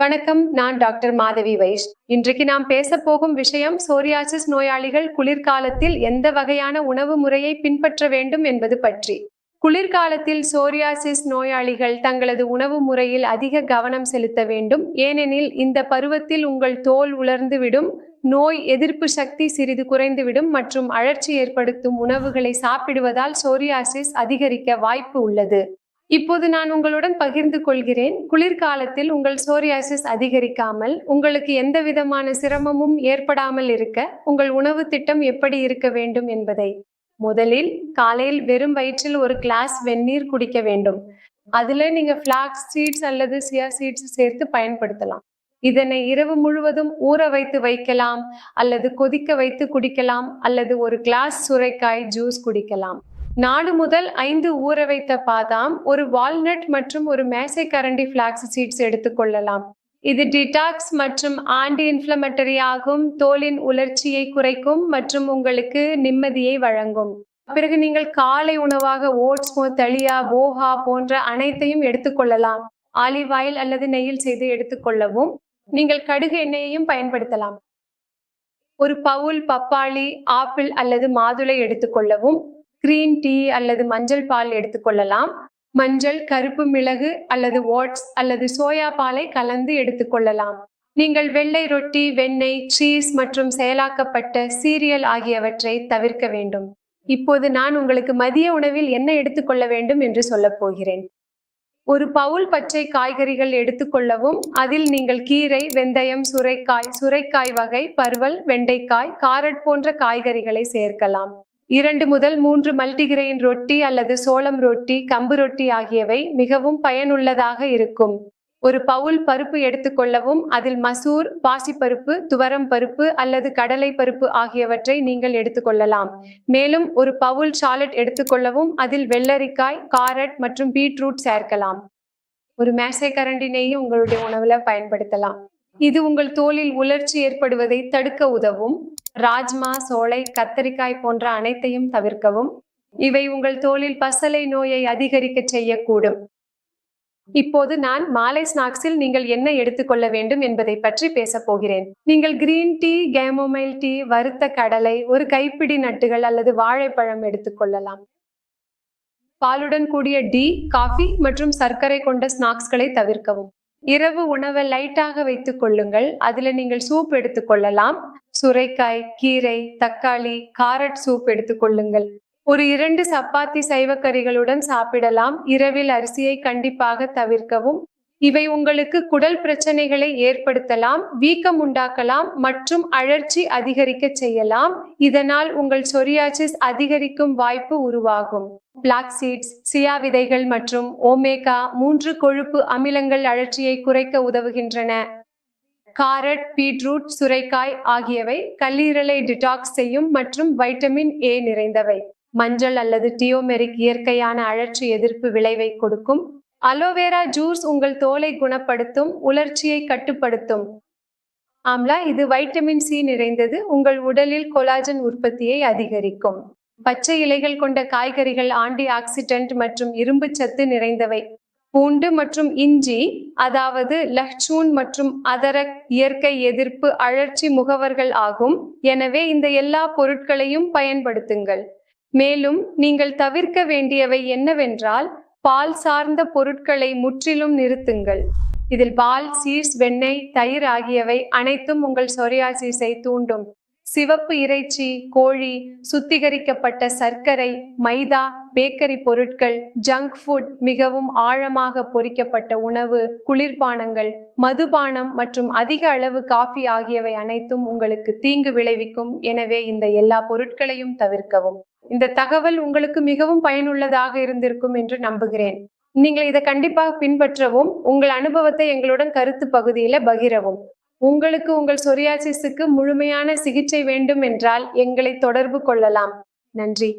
வணக்கம் நான் டாக்டர் மாதவி வைஷ். இன்றைக்கு நாம் பேச போகும் விஷயம் சோரியாசிஸ் நோயாளிகள் குளிர்காலத்தில் எந்த வகையான உணவு முறையை பின்பற்ற வேண்டும் என்பது பற்றி. குளிர்காலத்தில் சோரியாசிஸ் நோயாளிகள் தங்களது உணவு முறையில் அதிக கவனம் செலுத்த வேண்டும். ஏனெனில் இந்த பருவத்தில் உங்கள் தோல் உலர்ந்துவிடும் நோய் எதிர்ப்பு சக்தி சிறிது குறைந்துவிடும் மற்றும் அழற்சி ஏற்படுத்தும் உணவுகளை சாப்பிடுவதால் சோரியாசிஸ் அதிகரிக்க வாய்ப்பு உள்ளது. இப்போது நான் உங்களுடன் பகிர்ந்து கொள்கிறேன். குளிர்காலத்தில் உங்கள் சோரியாசிஸ் அதிகரிக்காமல் உங்களுக்கு எந்த விதமான சிரமமும் ஏற்படாமல் இருக்க உங்கள் உணவு திட்டம் எப்படி இருக்க வேண்டும் என்பதை. முதலில் காலையில் வெறும் வயிற்றில் ஒரு கிளாஸ் வெந்நீர் குடிக்க வேண்டும். அதுல நீங்க ஃபிளாக்ஸ் சீட்ஸ் அல்லது சியா சீட்ஸ் சேர்த்து பயன்படுத்தலாம். இதனை இரவு முழுவதும் ஊற வைத்து வைக்கலாம் அல்லது கொதிக்க வைத்து குடிக்கலாம் அல்லது ஒரு கிளாஸ் சுரைக்காய் ஜூஸ் குடிக்கலாம். நாலு முதல் ஐந்து ஊற வைத்த பாதாம் ஒரு வால்நட் மற்றும் ஒரு மேசை கரண்டி ஃபிளாக்ஸ் சீட்ஸ் எடுத்துக்கொள்ளலாம் இது டிடாக்ஸ் மற்றும் ஆண்டி இன்ஃப்ளமேட்டரி ஆகும். தோலின் உலர்ச்சியை குறைக்கும் மற்றும் உங்களுக்கு நிம்மதியை வழங்கும். பிறகு நீங்கள் காலை உணவாக ஓட்ஸ் தளியா போஹா போன்ற அனைத்தையும் எடுத்துக்கொள்ளலாம் ஆலிவ் ஆயில் அல்லது நெய்யில் செய்து எடுத்துக்கொள்ளவும் நீங்கள் கடுகு எண்ணெயையும் பயன்படுத்தலாம். ஒரு பவுல் பப்பாளி ஆப்பிள் அல்லது மாதுளை எடுத்துக்கொள்ளவும் கிரீன் டீ அல்லது மஞ்சள் பால் எடுத்துக்கொள்ளலாம் மஞ்சள் கருப்பு மிளகு அல்லது ஓட்ஸ் அல்லது சோயா பாலை கலந்து எடுத்துக்கொள்ளலாம் நீங்கள் வெள்ளை ரொட்டி வெண்ணெய் சீஸ் மற்றும் செயலாக்கப்பட்ட சீரியல் ஆகியவற்றை தவிர்க்க வேண்டும். இப்போது நான் உங்களுக்கு மதிய உணவில் என்ன எடுத்துக்கொள்ள வேண்டும் என்று சொல்லப் போகிறேன். ஒரு பவுல் பச்சை காய்கறிகள் எடுத்துக்கொள்ளவும் அதில் நீங்கள் கீரை வெந்தயம் சுரைக்காய் சுரைக்காய் வகை பருவல் வெண்டைக்காய் காரட் போன்ற காய்கறிகளை சேர்க்கலாம். இரண்டு முதல் மூன்று மல்டிகிரெயின் ரொட்டி அல்லது சோளம் ரொட்டி கம்பு ரொட்டி ஆகியவை மிகவும் பயனுள்ளதாக இருக்கும். ஒரு பவுல் பருப்பு எடுத்துக்கொள்ளவும் அதில் மசூர் பாசிப்பருப்பு துவரம் பருப்பு அல்லது கடலை பருப்பு ஆகியவற்றை நீங்கள் எடுத்துக்கொள்ளலாம் மேலும் ஒரு பவுல் சாலட் எடுத்துக்கொள்ளவும் அதில் வெள்ளரிக்காய் காரட் மற்றும் பீட்ரூட் சேர்க்கலாம். ஒரு மேசை கரண்டினையும் உங்களுடைய உணவில் பயன்படுத்தலாம். இது உங்கள் தோலில் உலர்ச்சி ஏற்படுவதை தடுக்க உதவும். ராஜ்மா சோளை கத்தரிக்காய் போன்ற அனைத்தையும் தவிர்க்கவும். இவை உங்கள் தோலில் பசலை நோயை அதிகரிக்க செய்யக்கூடும். இப்போது நான் மாலை ஸ்நாக்ஸில் நீங்கள் என்ன எடுத்துக்கொள்ள வேண்டும் என்பதை பற்றி பேச போகிறேன். நீங்கள் கிரீன் டீ கேமோமைல் டீ வறுத்த கடலை ஒரு கைப்பிடி நட்டுகள் அல்லது வாழைப்பழம் எடுத்துக்கொள்ளலாம் பாலுடன் கூடிய டீ காஃபி மற்றும் சர்க்கரை கொண்ட ஸ்நாக்ஸ்களை தவிர்க்கவும். இரவு உணவை லைட்டாக வைத்துக் கொள்ளுங்கள். அதுல நீங்கள் சூப் எடுத்துக்கொள்ளலாம் சுரைக்காய் கீரை தக்காளி காரட் சூப் எடுத்துக்கொள்ளுங்கள் ஒரு இரண்டு சப்பாத்தி சைவக்கறிகளுடன் சாப்பிடலாம். இரவில் அரிசியை கண்டிப்பாக தவிர்க்கவும். இவை உங்களுக்கு குடல் பிரச்சனைகளை ஏற்படுத்தலாம் வீக்கம் உண்டாக்கலாம் மற்றும் அழற்சி அதிகரிக்க செய்யலாம். இதனால் உங்கள் சொரியாசிஸ் அதிகரிக்கும் வாய்ப்பு உருவாகும். பிளாக் சீட்ஸ் சியா விதைகள் மற்றும் ஓமேகா மூன்று கொழுப்பு அமிலங்கள் அழற்சியை குறைக்க உதவுகின்றன. காரட் பீட்ரூட் சுரைக்காய் ஆகியவை கல்லீரலை டிடாக்ஸ் செய்யும் மற்றும் வைட்டமின் ஏ நிறைந்தவை. மஞ்சள் அல்லது டியோமெரிக் இயற்கையான அழற்சி எதிர்ப்பு விளைவை கொடுக்கும். அலோவேரா ஜூஸ் உங்கள் தோலை குணப்படுத்தும் உலர்ச்சியை கட்டுப்படுத்தும். ஆம்லா இது வைட்டமின் சி நிறைந்தது. உங்கள் உடலில் கொலாஜன் உற்பத்தியை அதிகரிக்கும். பச்சை இலைகள் கொண்ட காய்கறிகள் ஆன்டி ஆக்சிடென்ட் மற்றும் இரும்பு சத்து நிறைந்தவை. பூண்டு மற்றும் இஞ்சி அதாவது லஹ்சூன் மற்றும் அதரக் இயற்கை எதிர்ப்பு அழற்சி முகவர்கள் ஆகும். எனவே இந்த எல்லா பொருட்களையும் பயன்படுத்துங்கள். மேலும் நீங்கள் தவிர்க்க வேண்டியவை என்னவென்றால் பால் சார்ந்த பொருட்களை முற்றிலும் நிறுத்துங்கள். இதில் பால் சீஸ் வெண்ணெய் தயிர் ஆகியவை அனைத்தும் உங்கள் சொரியாசிஸை தூண்டும். சிவப்பு இறைச்சி கோழி சுத்திகரிக்கப்பட்ட சர்க்கரை மைதா பேக்கரி பொருட்கள் ஜங்க் ஃபுட் மிகவும் ஆழமாக பொறிக்கப்பட்ட உணவு குளிர்பானங்கள் மதுபானம் மற்றும் அதிக அளவு காஃபி ஆகியவை அனைத்தும் உங்களுக்கு தீங்கு விளைவிக்கும். எனவே இந்த எல்லா பொருட்களையும் தவிர்க்கவும். இந்த தகவல் உங்களுக்கு மிகவும் பயனுள்ளதாக இருந்திருக்கும் என்று நம்புகிறேன். நீங்கள் இதை கண்டிப்பாக பின்பற்றவும் உங்கள் அனுபவத்தை எங்களுடன் கருத்து பகுதியில் பகிரவும். உங்களுக்கு உங்கள் சொரியாசிஸுக்கு முழுமையான சிகிச்சை வேண்டும் என்றால் எங்களை தொடர்பு கொள்ளலாம். நன்றி.